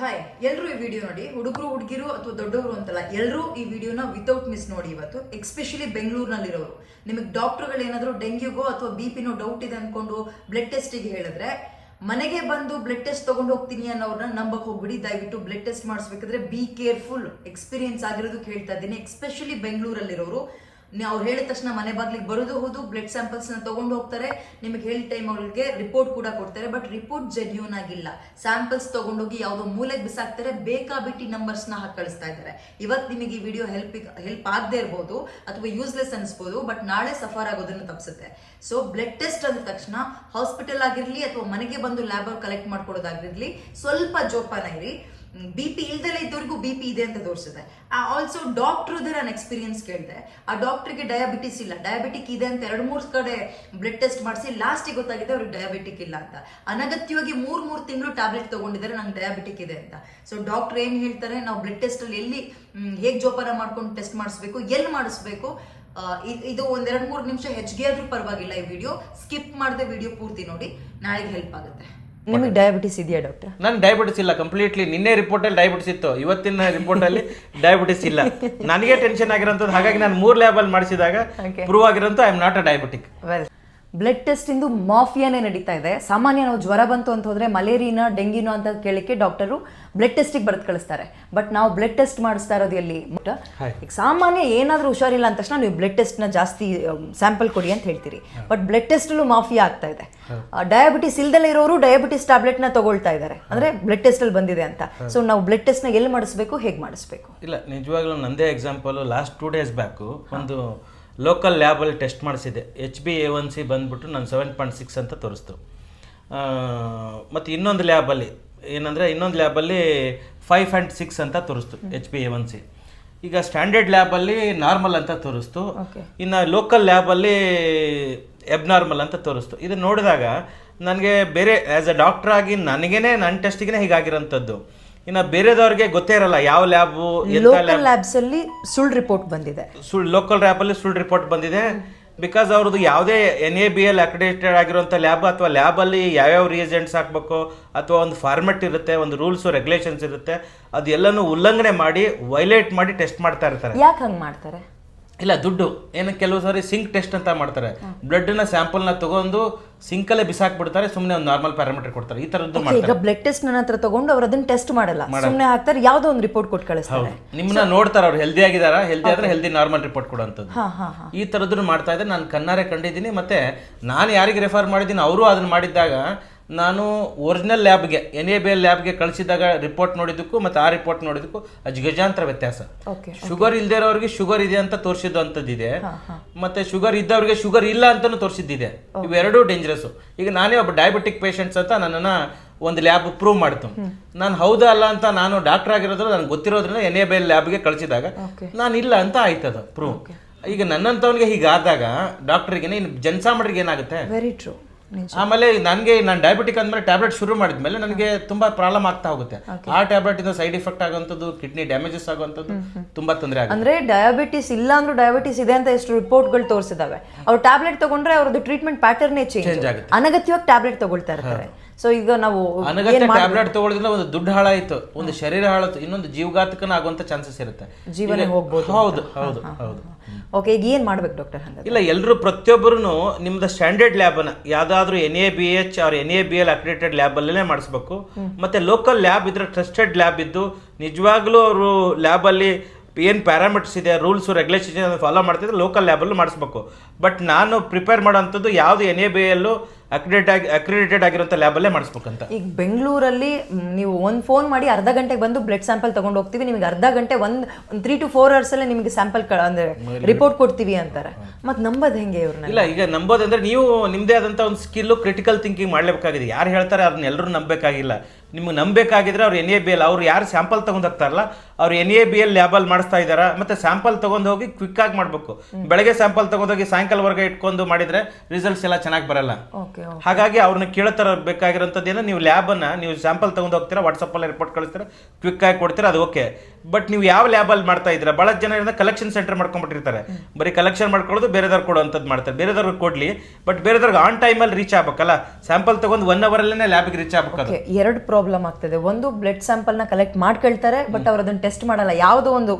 Hi ಎಲ್ಲರೂ ಈ video ನೋಡಿ. ಹುಡುಗರು, ಹುಡುಗಿರು ಅಥವಾ ದೊಡ್ಡವರು ಅಂತಲ್ಲ ಎಲ್ಲರೂ ಈ ವಿಡಿಯೋನ ವಿತೌಟ್ ಮಿಸ್ ನೋಡಿ ಇವತ್ತು. ಎಕ್ಸ್ಪೆಷಲಿ ಬೆಂಗಳೂರಿನಲ್ಲಿರೋರು. ನಿಮಗೆ ಡಾಕ್ಟರ್ಗಳು ಏನಾದರೂ ಡೆಂಗ್ಯೂಗೋ ಅಥವಾ ಬಿ ಪಿನೋ ಡೌಟ್ ಇದೆ ಅಂದ್ಕೊಂಡು ಬ್ಲಡ್ ಟೆಸ್ಟಿಗೆ ಹೇಳಿದ್ರೆ, ಮನೆಗೆ ಬಂದು ಬ್ಲಡ್ ಟೆಸ್ಟ್ ತೊಗೊಂಡು ಹೋಗ್ತೀನಿ ಅನ್ನೋರನ್ನ ನಂಬಕ್ಕೆ ಹೋಗ್ಬಿಡಿ. ದಯವಿಟ್ಟು ಬ್ಲಡ್ ಟೆಸ್ಟ್ ಮಾಡಿಸ್ಬೇಕಾದ್ರೆ ಬಿ ಕೇರ್ಫುಲ್ ಎಕ್ಸ್ಪೀರಿಯನ್ಸ್ ಆಗಿರೋದಕ್ಕೆ ಹೇಳ್ತಾ ಇದ್ದೀನಿ. ಎಕ್ಸ್ಪೆಷಲಿ ಬೆಂಗಳೂರಲ್ಲಿರೋರು. ಅವ್ರು ಹೇಳಿದ ತಕ್ಷಣ ಮನೆ ಬಾಗ್ಲಿಗೆ ಬರೋದು ಹೌದು ಬ್ಲಡ್ ಸ್ಯಾಂಪಲ್ಸ್ನ ತಗೊಂಡು ಹೋಗ್ತಾರೆ. ನಿಮಗೆ ಹೇಳಿದ ಟೈಮ್ ಅವ್ರಿಗೆ ರಿಪೋರ್ಟ್ ಕೂಡ ಕೊಡ್ತಾರೆ ಬಟ್ ರಿಪೋರ್ಟ್ ಜೆನ್ಯೂನ್ ಆಗಿಲ್ಲ. ಸ್ಯಾಂಪಲ್ಸ್ ತಗೊಂಡೋಗಿ ಯಾವುದೋ ಮೂಲೆಗೆ ಬಿಸಾಕ್ತಾರೆ, ಬೇಕಾಬಿಟ್ಟಿ ನಂಬರ್ಸ್ನ ಹಾಕಿ ಕಳಿಸ್ತಾ ಇದ್ದಾರೆ. ಇವತ್ತು ನಿಮಗೆ ಈ ವಿಡಿಯೋ ಹೆಲ್ಪ್ ಹೆಲ್ಪ್ ಆಗದೆ ಇರ್ಬೋದು, ಅಥವಾ ಯೂಸ್ಲೆಸ್ ಅನಿಸ್ಬೋದು ಬಟ್ ನಾಳೆ ಸಫರ್ ಆಗೋದನ್ನು ತಪ್ಪಿಸುತ್ತೆ. ಸೊ ಬ್ಲಡ್ ಟೆಸ್ಟ್ ಅಂದ ತಕ್ಷಣ ಹಾಸ್ಪಿಟಲ್ ಆಗಿರಲಿ, ಅಥವಾ ಮನೆಗೆ ಬಂದು ಲ್ಯಾಬ್ ಕಲೆಕ್ಟ್ ಮಾಡ್ಕೊಡೋದಾಗಿರ್ಲಿ, ಸ್ವಲ್ಪ ಜೋಪಾನ ಇರಿ. ಬಿ ಪಿ ಇಲ್ದಲೇ ಇದ್ದವ್ರಿಗೂ ಬಿ ಪಿ ಇದೆ ಅಂತ ತೋರಿಸಿದೆ ಆಲ್ಸೋ ಡಾಕ್ಟರ್ ನಾನು ಎಕ್ಸ್ಪೀರಿಯನ್ಸ್ ಕೇಳಿದೆ. ಆ ಡಾಕ್ಟರ್ಗೆ ಡಯಾಬಿಟಿಸ್ ಇಲ್ಲ. ಡಯಾಬಿಟಿಕ್ ಇದೆ ಅಂತ ಎರಡು ಮೂರು ಕಡೆ ಬ್ಲಡ್ ಟೆಸ್ಟ್ ಮಾಡಿಸಿ ಲಾಸ್ಟಿಗೆ ಗೊತ್ತಾಗಿದೆ ಅವ್ರಿಗೆ ಡಯಾಬಿಟಿಕ್ ಇಲ್ಲ ಅಂತ. ಅನಗತ್ಯವಾಗಿ ಮೂರ್ ಮೂರು ತಿಂಗಳು ಟ್ಯಾಬ್ಲೆಟ್ ತಗೊಂಡಿದ್ದಾರೆ, ನಂಗೆ ಡಯಾಬಿಟಿಕ್ ಇದೆ ಅಂತ. ಸೊ ಡಾಕ್ಟರ್ ಏನ್ ಹೇಳ್ತಾರೆ, ನಾವು ಬ್ಲಡ್ ಟೆಸ್ಟ್ ಅಲ್ಲಿ ಎಲ್ಲಿ ಹೇಗೆ ಜೋಪಾನ ಮಾಡ್ಕೊಂಡು ಟೆಸ್ಟ್ ಮಾಡಿಸ್ಬೇಕು, ಎಲ್ಲಿ ಮಾಡಿಸ್ಬೇಕು ಇದು ಒಂದೆರಡು ಮೂರು ನಿಮಿಷ ಹೆಚ್ಚಿಗೆ ಆದರೂ ಪರವಾಗಿಲ್ಲ ಈ ವಿಡಿಯೋ ಸ್ಕಿಪ್ ಮಾಡದೆ ವಿಡಿಯೋ ಪೂರ್ತಿ ನೋಡಿ. ನಾಳೆಗೆ ಹೆಲ್ಪ್ ಆಗುತ್ತೆ. ನಿಮಗೆ ಡಯಾಬಿಟಿಸ್ ಇದೆಯಾ ಡಾಕ್ಟರ್ ನನ್ ಡಯಾಬಿಟಿಸ್ ಇಲ್ಲ ಕಂಪ್ಲೀಟ್ಲಿ ನಿನ್ನೆ ರಿಪೋರ್ಟಲ್ಲಿ ಡಯಾಬಿಟಿಸ್ ಇತ್ತು. ಇವತ್ತಿನ ರಿಪೋರ್ಟಲ್ಲಿ ಡಯಾಬಿಟಿಸ್ ಇಲ್ಲ. ನನಗೆ ಟೆನ್ಷನ್ ಆಗಿರೋಂಥದ್ದು ಹಾಗಾಗಿ ನಾನು ಮೂರ್ ಲ್ಯಾಬಲ್ಲಿ ಮಾಡಿಸಿದಾಗ ಪ್ರೂವ್ ಆಗಿರೋ I am not a diabetic well blood test ಇಂದು ಮಾಫಿಯಾನೇ ನಡೀತಾ ಇದೆ. ಸಾಮಾನ್ಯ ನಾವು ಜ್ವರ ಬಂತು ಅಂತ ಹೋದ್ರೆ ಮಲೇರಿಯಾ ಡೆಂಗಿನೋ ಅಂತ ಕೇಳಿಕ್ಕೆ ಡಾಕ್ಟರು ಬ್ಲಡ್ ಟೆಸ್ಟಿಗೆ ಬರೆದು ಕಳಿಸ್ತಾರೆ. ಬಟ್ ನಾವು ಬ್ಲಡ್ ಟೆಸ್ಟ್ ಮಾಡಿಸ್ತಾ ಇರೋದು ಎಲ್ಲಿ? ಈಗ ಸಾಮಾನ್ಯ ಏನಾದರೂ ಹುಷಾರಿಲ್ಲ ಅಂದ ತಕ್ಷಣ ನೀವು ಬ್ಲಡ್ ಟೆಸ್ಟ್ನ ಜಾಸ್ತಿ ಸ್ಯಾಂಪಲ್ ಕೊಡಿ ಅಂತ ಹೇಳ್ತೀರಿ. ಬಟ್ ಬ್ಲಡ್ ಟೆಸ್ಟಲ್ಲೂ ಮಾಫಿಯಾ ಆಗ್ತಾ ಇದೆ. ಡಯಾಬಿಟಿಸ್ ಇಲ್ದಲೇ ಇರೋರು ಡಯಾಬಿಟಿಸ್ ಟ್ಯಾಬ್ಲೆಟ್ನ ತಗೊಳ್ತಾ ಇದ್ದಾರೆ ಅಂದ್ರೆ ಬ್ಲಡ್ ಟೆಸ್ಟಲ್ಲಿ ಬಂದಿದೆ ಅಂತ. ಸೊ ನಾವು ಬ್ಲಡ್ ಟೆಸ್ಟ್ನ ಎಲ್ಲಿ ಮಾಡಿಸ್ಬೇಕು ಹೇಗೆ ಮಾಡಿಸ್ಬೇಕು? ಇಲ್ಲ ನಿಜವಾಗ್ಲೂ ನಂದೇ example last two days back ಒಂದು ಲೋಕಲ್ ಲ್ಯಾಬಲ್ಲಿ test ಮಾಡಿಸಿದೆ H B A one C ಬಂದುಬಿಟ್ಟು ನಾನು ಸೆವೆನ್ ಪಾಯಿಂಟ್ ಸಿಕ್ಸ್ ಅಂತ ತೋರಿಸ್ತು ಮತ್ತು ಇನ್ನೊಂದು ಲ್ಯಾಬಲ್ಲಿ ಏನಂದರೆ ಇನ್ನೊಂದು ಲ್ಯಾಬಲ್ಲಿ ಫೈವ್ ಆ್ಯಂಡ್ ಸಿಕ್ಸ್ ಅಂತ ತೋರಿಸ್ತು H B A one C ಈಗ ಸ್ಟ್ಯಾಂಡರ್ಡ್ ಲ್ಯಾಬಲ್ಲಿ ನಾರ್ಮಲ್ ಅಂತ ತೋರಿಸ್ತು. ಇನ್ನು ಲೋಕಲ್ ಲ್ಯಾಬಲ್ಲಿ ಎಬ್ನಾರ್ಮಲ್ ಅಂತ ತೋರಿಸ್ತು. ಇದು ನೋಡಿದಾಗ ನನಗೆ ಬೇರೆ ಆ್ಯಸ್ ಅ ಡಾಕ್ಟರ್ ಆಗಿ ನನಗೇನೆ ನನ್ನ ಟೆಸ್ಟಿಗೇ ಹೀಗಾಗಿರೋಂಥದ್ದು. ಇನ್ನು ಬೇರೆದವ್ರಿಗೆ ಗೊತ್ತೇ ಇರಲ್ಲ ಯಾವ ಲ್ಯಾಬು ಲೋಕಲ್ ಲ್ಯಾಬ್ಸ್ ಅಲ್ಲಿ ಸುಳ್ಳು ರಿಪೋರ್ಟ್ ಬಂದಿದೆ. ಸುಳ್ಳು ಲೋಕಲ್ ಲ್ಯಾಬ್ ಅಲ್ಲಿ ಸುಳ್ಳು ರಿಪೋರ್ಟ್ ಬಂದಿದೆ. ಬಿಕಾಸ್ ಅವ್ರದ್ದು ಯಾವುದೇ N A B L accredited ಆಗಿರುವಂಥ ಲ್ಯಾಬ್ ಅಥವಾ ಲ್ಯಾಬಲ್ಲಿ ಯಾವ್ಯಾವ ರಿಯೇಜೆಂಟ್ಸ್ ಹಾಕಬೇಕು ಅಥವಾ ಒಂದು ಫಾರ್ಮೆಟ್ ಇರುತ್ತೆ ಒಂದು ರೂಲ್ಸು ರೆಗ್ಯುಲೇಷನ್ಸ್ ಇರುತ್ತೆ ಅದೆಲ್ಲನೂ ಉಲ್ಲಂಘನೆ ಮಾಡಿ ವೈಲೇಟ್ ಮಾಡಿ ಟೆಸ್ಟ್ ಮಾಡ್ತಾ ಇರ್ತಾರೆ. ಯಾಕೆ ಹಂಗೆ ಮಾಡ್ತಾರೆ? ಇಲ್ಲ ದುಡ್ಡು. ಏನು ಕೆಲವು ಸಾರಿ ಸಿಂಕ್ ಟೆಸ್ಟ್ ಅಂತ ಮಾಡ್ತಾರೆ. ಬ್ಲಡ್ನ ಸ್ಯಾಂಪಲ್ನ ತಗೊಂಡು ಸಿಂಕಲ್ಲೇ ಬಿಸಾಕ್ಬಿಡ್ತಾರೆ ಸುಮ್ಮನೆ ಒಂದು ನಾರ್ಮಲ್ ಪ್ಯಾರಾಮೀಟರ್ ಕೊಡ್ತಾರೆ. ಈ ಥರದ್ದು ಮಾಡ್ತಾರೆ ಈಗ ಬ್ಲಡ್ ಟೆಸ್ಟ್ ನನ್ನ ಹತ್ರ ತಗೊಂಡು ಅವ್ರು ಅದನ್ನ ಟೆಸ್ಟ್ ಮಾಡಲ್ಲ. ಸುಮ್ಮನೆ ಹಾಕ್ತಾರೆ ಯಾವ್ದೋ ಒಂದು ರಿಪೋರ್ಟ್ ಕೊಟ್ಟು ಕಳಿಸ್ತಾರೆ. ನಿಮ್ಮನ್ನ ನೋಡ್ತಾರೆ ಅವ್ರು ಹೆಲ್ದಿ ಆಗಿದಾರ? ಹೆಲ್ದಿ ಆದ್ರೆ ಹೆಲ್ದಿ ನಾರ್ಮಲ್ ರಿಪೋರ್ಟ್ ಕೊಡೋಂಥದ್ದು. ಹಾ ಹಾ ಹಾ. ಈ ಥರದ್ದು ಮಾಡ್ತಾ ಇದ್ದೆ. ನಾನು ಕಣ್ಣಾರೆ ಕಂಡಿದ್ದೀನಿ. ಮತ್ತೆ ನಾನು ಯಾರಿಗೆ ರೆಫರ್ ಮಾಡಿದ್ದೀನಿ ಅವರು ಅದನ್ನ ಮಾಡಿದ್ದಾಗ ನಾನು ಒರಿಜಿನಲ್ ಲ್ಯಾಬ್ಗೆ ಎನ್ ಎ ಬಿ ಎಲ್ ಲ್ಯಾಬ್ಗೆ ಕಳಿಸಿದಾಗ ರಿಪೋರ್ಟ್ ನೋಡಿದ್ದಕ್ಕೂ ಮತ್ತು ಆ ರಿಪೋರ್ಟ್ ನೋಡಿದ್ದಕ್ಕೂ ಅಜ್ ಗಜಾಂತರ ವ್ಯತ್ಯಾಸ. ಶುಗರ್ ಇಲ್ಲದೆ ಇರೋರಿಗೆ ಶುಗರ್ ಇದೆ ಅಂತ ತೋರಿಸಿದ್ದು ಅಂಥದ್ದಿದೆ ಮತ್ತೆ ಶುಗರ್ ಇದ್ದವ್ರಿಗೆ ಶುಗರ್ ಇಲ್ಲ ಅಂತಲೂ ತೋರಿಸಿದ್ದಿದೆ. ಇವೆರಡೂ ಡೇಂಜರಸ್ ಈಗ ನಾನೇ ಒಬ್ಬ ಡಯಾಬಿಟಿಕ್ ಪೇಷಂಟ್ಸ್ ಅಂತ ನನ್ನನ್ನ ಒಂದು ಲ್ಯಾಬ್ ಪ್ರೂವ್ ಮಾಡ್ತು. ನಾನು ಹೌದಾ ಅಲ್ಲ ಅಂತ ನಾನು ಡಾಕ್ಟರ್ ಆಗಿರೋದ್ರಿಂದ ನನಗೆ ಗೊತ್ತಿರೋದ್ರಿಂದ ಎನ್ ಎ ಬಿ ಎಲ್ ಲ್ಯಾಬ್ಗೆ ಕಳಿಸಿದಾಗ ನಾನು ಇಲ್ಲ ಅಂತ ಆಯ್ತದ ಪ್ರೂವ್ ಈಗ ನನ್ನಂತವನಿಗೆ ಹೀಗಾದಾಗ ಡಾಕ್ಟರ್ಗೆ ಇನ್ನು ಜನಸಾಮಾನ್ಯರಿಗೆ ಏನಾಗುತ್ತೆ? ವೆರಿ ಟ್ರೂ ಆಮೇಲೆ ನನಗೆ ನಾನು ಡಯಾಬಿಟಿಕ್ ಅಂದ್ಮೇಲೆ ಟ್ಯಾಬ್ಲೆಟ್ ಶುರು ಮಾಡಿದ್ಮೇಲೆ ನನಗೆ ತುಂಬಾ ಪ್ರಾಬ್ಲಮ್ ಆಗ್ತಾ ಹೋಗುತ್ತೆ. ಆ ಟ್ಯಾಬ್ಲೆಟ್ ಇಂದ ಸೈಡ್ ಎಫೆಕ್ಟ್ ಆಗುವಂಥದ್ದು ಕಿಡ್ನಿ ಡ್ಯಾಮೇಜಸ್ ಆಗುವಂಥದ್ದು ತುಂಬಾ ತೊಂದರೆ ಆಗುತ್ತೆ. ಅಂದ್ರೆ ಡಯಾಬಿಟಿಸ್ ಇಲ್ಲ ಅಂದ್ರೂ ಡಯಾಬಿಟಿಸ್ ಇದೆ ಅಂತ ಎಷ್ಟು ರಿಪೋರ್ಟ್ಗಳು ತೋರಿಸಿದಾವೆ. ಅವ್ರು ಟ್ಯಾಬ್ಲೆಟ್ ತಗೊಂಡ್ರೆ ಅವ್ರದ್ದು ಟ್ರೀಟ್ಮೆಂಟ್ ಪ್ಯಾಟರ್ನೇ ಚೇಂಜ್ ಆಗುತ್ತೆ. ಅನಗತ್ಯವಾಗಿ ಟ್ಯಾಬ್ಲೆಟ್ ತಗೊಳ್ತಾ ಇರ್ತಾರೆ. ಸೊ ಈಗ ನಾವು ಅನಗತ್ಯ ಟ್ಯಾಬ್ಲೆಟ್ ತಗೊಳ್ಳೋದ್ರಿಂದ ಒಂದು ದುಡ್ಡು ಹಾಳಾಯ್ತು ಒಂದು ಶರೀರ ಹಾಳಾಯ್ತು ಇನ್ನೊಂದು ಜೀವಘಾತಕನ ಆಗುವಂತ ಚಾನ್ಸಸ್ ಇರುತ್ತೆ. ಜೀವನ ಹೋಗ್ಬೋದು ಹೌದು ಹೌದು ಹೌದು. ಓಕೆ ಈಗ ಏನ್ ಮಾಡ್ಬೇಕು ಡಾಕ್ಟರ್ ಇಲ್ಲ ಎಲ್ಲರೂ ಪ್ರತಿಯೊಬ್ಬರು ನಿಮ್ದು ಸ್ಟ್ಯಾಂಡರ್ಡ್ ಲ್ಯಾಬನ್ನ ಯಾವ್ದಾದ್ರು ಎನ್ ಎ ಬಿ ಎಚ್ ಅವ್ರ N A B L accredited ಲ್ಯಾಬಲ್ಲೇ ಮಾಡಿಸ್ಬೇಕು. ಮತ್ತೆ ಲೋಕಲ್ ಲ್ಯಾಬ್ ಇದ್ರೆ ಟ್ರಸ್ಟೆಡ್ ಲ್ಯಾಬ್ ಇದ್ದು ನಿಜವಾಗ್ಲೂ ಅವರು ಲ್ಯಾಬಲ್ಲಿ ಏನ್ ಪ್ಯಾರಾಮೀಟರ್ಸ್ ಇದೆ ರೂಲ್ಸ್ ರೆಗ್ಯುಲೇಷನ್ ಫಾಲೋ ಮಾಡ್ತಿದ್ರೆ ಲೋಕಲ್ ಲ್ಯಾಬಲ್ಲೂ ಮಾಡಿಸ್ಬೇಕು. ಬಟ್ ನಾನು ಪ್ರಿಪೇರ್ ಮಾಡೋಂಥದ್ದು ಯಾವುದು ಎನ್ ಎ ಬಿ ಎಲ್ಲು ಅಕ್ರೆಡಿಟ್ ಆಗಿ ಅಕ್ರೆಡಿಟೆಡ್ ಲ್ಯಾಬ್ ಲ್ಯಾಬಲ್ಲೇ ಮಾಡಿಸ್ಬೇಕಂತ. ಈಗ ಬೆಂಗಳೂರಲ್ಲಿ ನೀವು ಒಂದು ಫೋನ್ ಮಾಡಿ ಅರ್ಧ ಗಂಟೆಗೆ ಬಂದು ಬ್ಲಡ್ ಸ್ಯಾಂಪಲ್ ತಗೊಂಡು ಹೋಗ್ತೀವಿ ನಿಮಗೆ ಅರ್ಧ ಗಂಟೆ ಒಂದು ತ್ರೀ ಟು ಫೋರ್ ಅವರ್ಸ್ ಅಲ್ಲೇ ನಿಮಗೆ ಸ್ಯಾಂಪಲ್ ಅಂದ್ರೆ ರಿಪೋರ್ಟ್ ಕೊಡ್ತೀವಿ ಅಂತಾರೆ. ಮತ್ತೆ ನಂಬೋದು ಹೆಂಗೆ ಇವ್ರನ್ನ ಇಲ್ಲ ಈಗ ನಂಬೋದಂದ್ರೆ ನೀವು ನಿಮ್ಮದೇ ಆದಂಥ ಒಂದು ಸ್ಕಿಲ್ಲು ಕ್ರಿಟಿಕಲ್ ಥಿಂಕಿಂಗ್ ಮಾಡಲೇಬೇಕಾಗಿದೆ. ಯಾರು ಹೇಳ್ತಾರೆ ಅದನ್ನ ಎಲ್ಲರೂ ನಂಬಬೇಕಾಗಿಲ್ಲ. ನಿಮ್ಗೆ ನಂಬಬೇಕಾಗಿದ್ರೆ ಅವ್ರು ಎನ್ ಎ ಬಿ ಎಲ್ ಅವ್ರು ಯಾರು ಸ್ಯಾಂಪಲ್ ತಗೊಂಡು ಹೋಗ್ತಾರಲ್ಲ ಅವ್ರು ಎನ್ ಎ ಬಿ ಎಲ್ ಲ್ಯಾಬಲ್ಲಿ ಮಾಡಿಸ್ತಾ ಇದ್ದಾರಾ ಮತ್ತೆ ಸ್ಯಾಂಪಲ್ ತಗೊಂಡು ಹೋಗಿ ಕ್ವಿಕ್ ಆಗಿ ಮಾಡಬೇಕು. ಬೆಳಗ್ಗೆ ಸ್ಯಾಂಪಲ್ ತೊಗೊಂಡೋಗಿ ಸಾಯಂಕಾಲವರೆಗೆ ಇಟ್ಕೊಂಡು ಮಾಡಿದ್ರೆ ರಿಸಲ್ಟ್ಸ್ ಎಲ್ಲ ಚೆನ್ನಾಗಿ ಬರಲ್ಲ. ಓಕೆ ಹಾಗಾಗಿ ಅವ್ರನ್ನ ಕೇಳ್ತಾರ ಬೇಕಾಗಿರೋಂಥದ್ದು ಏನೋ ನೀವು ಲ್ಯಾಬನ್ನು ನೀವು ಸ್ಯಾಂಪಲ್ ತಗೊಂಡು ಹೋಗ್ತೀರಾ ವಾಟ್ಸಪ್ಪಲ್ಲಿ ರಿಪೋರ್ಟ್ ಕಳಿಸ್ತೀರಾ ಕ್ವಿಕ್ ಆಗಿ ಕೊಡ್ತೀರಾ ಅದು ಓಕೆ ಬಟ್ ನೀವು ಯಾವ ಲ್ಯಾಬಲ್ಲಿ ಮಾಡ್ತಾ ಇದ್ದೀರಾ? ಬಹಳ ಜನ ಏನಂದ್ರೆ ಕಲೆಕ್ಷನ್ ಸೆಂಟರ್ ಮಾಡ್ಕೊಂಡ್ಬಿಟ್ಟಿರ್ತಾರೆ. ಬರೀ ಕಲೆಕ್ಷನ್ ಮಾಡ್ಕೊಳ್ಳೋದು ಬೇರೆದವ್ರು ಕೊಡುವಂಥದ್ದು ಮಾಡ್ತಾರೆ. ಬೇರೆದವ್ರಿಗೆ ಕೊಡಲಿ ಬಟ್ ಬೇರೆದವ್ರಿಗೆ ಆನ್ ಟೈಮಲ್ಲಿ ರೀಚ್ ಆಗ್ಬೇಕಲ್ಲ? ಸ್ಯಾಂಪಲ್ ತಗೊಂಡು ಒನ್ ಅವರಲ್ಲೇ ಲ್ಯಾಬಿಗೆ ರೀಚ್ ಆಗ್ಬೇಕು ಎರಡು ಪ್ರಾಬ್ಲಮ್ ಆಗ್ತದೆ. ಒಂದು ಬ್ಲಡ್ ಸ್ಯಾಂಪಲ್ನ ಕಲೆಕ್ಟ್ ಮಾಡ್ಕೊಳ್ತಾರೆ ಬಟ್ ಅವ್ರು ಅದನ್ನ ಟೆಸ್ಟ್ ಮಾಡಲ್ಲ. ಯಾವುದೋ ಒಂದು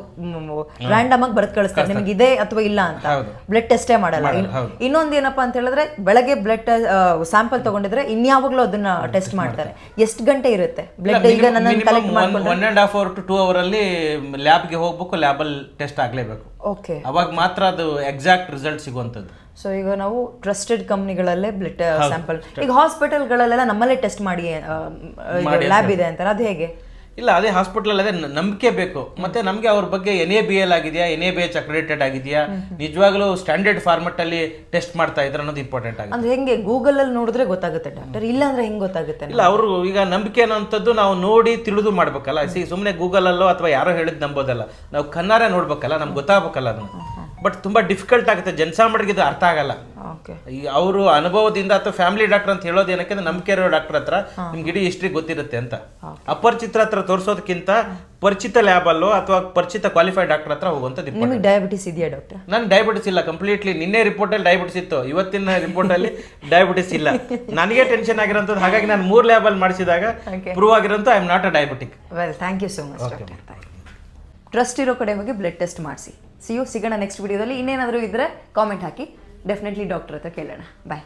ರ್ಯಾಂಡಮ್ ಆಗಿ ಬರೆದು ಕಳಿಸ್ತಾರೆ. ನಿಮಗೆ ಇದೆ ಅಥವಾ ಇಲ್ಲ ಅಂತ. ಬ್ಲಡ್ ಟೆಸ್ಟೇ ಮಾಡಲ್ಲ. ಇನ್- ಇನ್ನೊಂದು ಏನಪ್ಪಾ ಅಂತ ಹೇಳಿದ್ರೆ ಬೆಳಗ್ಗೆ ಬ್ಲಡ್ ಸ್ಯಾಂಪಲ್ ತಗೊಂಡಿದ್ರೆ ಇನ್ಯಾವಾಗ್ಲೂ ಅದನ್ನ ಟೆಸ್ಟ್ ಮಾಡ್ತಾರೆ. ಎಷ್ಟು ಗಂಟೆ ಇರುತ್ತೆ? ಬ್ಲಡ್ ಈಗ ನನ್ನ ಕಲೆಕ್ಟ್ ಮಾಡ್ಕೊಂಡು one and half hour to two hour ಅಲ್ಲಿ ಲ್ಯಾಬ್ಗೆ ಹೋಗ್ಬೇಕು ಲ್ಯಾಬಲ್ಲಿ ಟೆಸ್ಟ್ ಆಗಲೇಬೇಕು. ಓಕೆ. ಅವಾಗ ಮಾತ್ರ ಅದು ಎಕ್ಸಾಕ್ಟ್ ರಿಸಲ್ಟ್ ಸಿಗುವಂಥದ್ದು. ಸೊ ಈಗ ನಾವು ಟ್ರಸ್ಟೆಡ್ ಕಂಪ್ನಿಗಳಲ್ಲೇ ಬ್ಲಡ್ ಸ್ಯಾಂಪಲ್ ಈಗ ಹಾಸ್ಪಿಟಲ್ಗಳಲ್ಲೆಲ್ಲ ನಮ್ಮಲ್ಲೇ ಟೆಸ್ಟ್ ಮಾಡಿ ಲ್ಯಾಬ್ ಇದೆ ಅಂತಾರೆ. ಅದು ಹೇಗೆ? ಇಲ್ಲ ಅದೇ ಹಾಸ್ಪಿಟಲ್ ಅದೇ ನಂಬಿಕೆ ಬೇಕು. ಮತ್ತೆ ನಮಗೆ ಅವ್ರ ಬಗ್ಗೆ ಎನ್ ಎ ಬಿ ಎಲ್ ಆಗಿದೆಯಾ N A B H accredited ಆಗಿದೆಯಾ ನಿಜವಾಗ್ಲೂ ಸ್ಟ್ಯಾಂಡರ್ಡ್ ಫಾರ್ಮೆಟ್ ಅಲ್ಲಿ ಟೆಸ್ಟ್ ಮಾಡ್ತಾ ಇದ್ರೆ ಅನ್ನೋದು ಇಂಪಾರ್ಟೆಂಟ್ ಆಗಿದೆ ಅಂದ್ರೆ ಹೆಂಗೆ ಗೂಗಲ್ ಅಲ್ಲಿ ನೋಡಿದ್ರೆ ಗೊತ್ತಾಗುತ್ತೆ ಡಾಕ್ಟರ್ ಇಲ್ಲ ಅಂದ್ರೆ ಹೆಂಗ್ ಗೊತ್ತಾಗುತ್ತೆ ಇಲ್ಲ ಅವರು ಈಗ ನಂಬಿಕೆ ಅನ್ನೋಂಥದ್ದು ನಾವು ನೋಡಿ ತಿಳಿದು ಮಾಡ್ಬೇಕಲ್ಲ. ಸಿ ಸುಮ್ಮನೆ ಗೂಗಲಲ್ಲೋ ಅಥವಾ ಯಾರೋ ಹೇಳಿದ್ ನಂಬೋದಲ್ಲ. ನಾವು ಕಣ್ಣಾರೆ ನೋಡ್ಬೇಕಲ್ಲ ನಮ್ಗೆ ಗೊತ್ತಾಗಬೇಕಲ್ಲ ಅದನ್ನ. ಬಟ್ ತುಂಬಾ ಡಿಫಿಕಲ್ಟ್ ಆಗುತ್ತೆ. ಜನಸಾಮಾನ್ಯರಿಗೆ ಇದು ಅರ್ಥ ಆಗಲ್ಲ. ಈ ಅವರು ಅನುಭವದಿಂದ ಅಥವಾ ಫ್ಯಾಮಿಲಿ ಡಾಕ್ಟರ್ ಅಂತ ಹೇಳೋದು ಏನಕ್ಕೆ ಅಂದ್ರೆ ನಂಬಿಕೆ ಇರೋ ಡಾಕ್ಟರ್ ಹತ್ರ ನಿಮ್ಗೆ ಇಡೀ ಹಿಸ್ಟ್ರಿ ಗೊತ್ತಿರುತ್ತೆ ಅಂತ. ಅಪರಿಚಿತ್ರ ಹತ್ರ ತೋರಿಸೋದಕ್ಕಿಂತ ಪರಿಚಿತ ಲ್ಯಾಬ್ ಅಲ್ಲೋ ಅಥವಾ ಪರಿಚಿತ ಕ್ವಾಲಿಫೈಡ್ ಡಾಕ್ಟರ್ ಹತ್ರ ಹೋಗುವಂಥದ್ದು. ನಿಮಗೆ ಡಯಾಬಿಟಿಸ್ ಇದೆಯಾ ಡಾಕ್ಟರ್ ನನ್ ಡಯಾಬಿಟಿಸ್ ಇಲ್ಲ ಕಂಪ್ಲೀಟ್ಲಿ ನಿನ್ನೆ ರಿಪೋರ್ಟ್ ಅಲ್ಲಿ ಡಯಾಬಿಟಿಸ್ ಇತ್ತು. ಇವತ್ತಿನ ರಿಪೋರ್ಟ್ ಅಲ್ಲಿ ಡಯಾಬಿಟಿಸ್ ಇಲ್ಲ. ನನಗೆ ಟೆನ್ಷನ್ ಆಗಿರೋಂಥದ್ದು. ಹಾಗಾಗಿ ನಾನು ಮೂರು ಲ್ಯಾಬ್ ಅಲ್ಲಿ ಮಾಡಿಸಿದಾಗ ಪ್ರೂವ್ ಆಗಿರೋಂಥ I am not a diabetic well thank you so much doctor trust ಇರೋ ಕಡೆ ಹೋಗಿ ಬ್ಲಡ್ ಟೆಸ್ಟ್ ಮಾಡಿಸಿ. ಸಿ ಯು ಸಿಗೋಣ ನೆಕ್ಸ್ಟ್ ವಿಡಿಯೋದಲ್ಲಿ ಇನ್ನೇನಾದರೂ ಇದ್ದರೆ ಕಾಮೆಂಟ್ ಹಾಕಿ ಡೆಫಿನೆಟ್ಲಿ ಡಾಕ್ಟರ್ ಹತ್ರ ಕೇಳೋಣ. ಬಾಯ್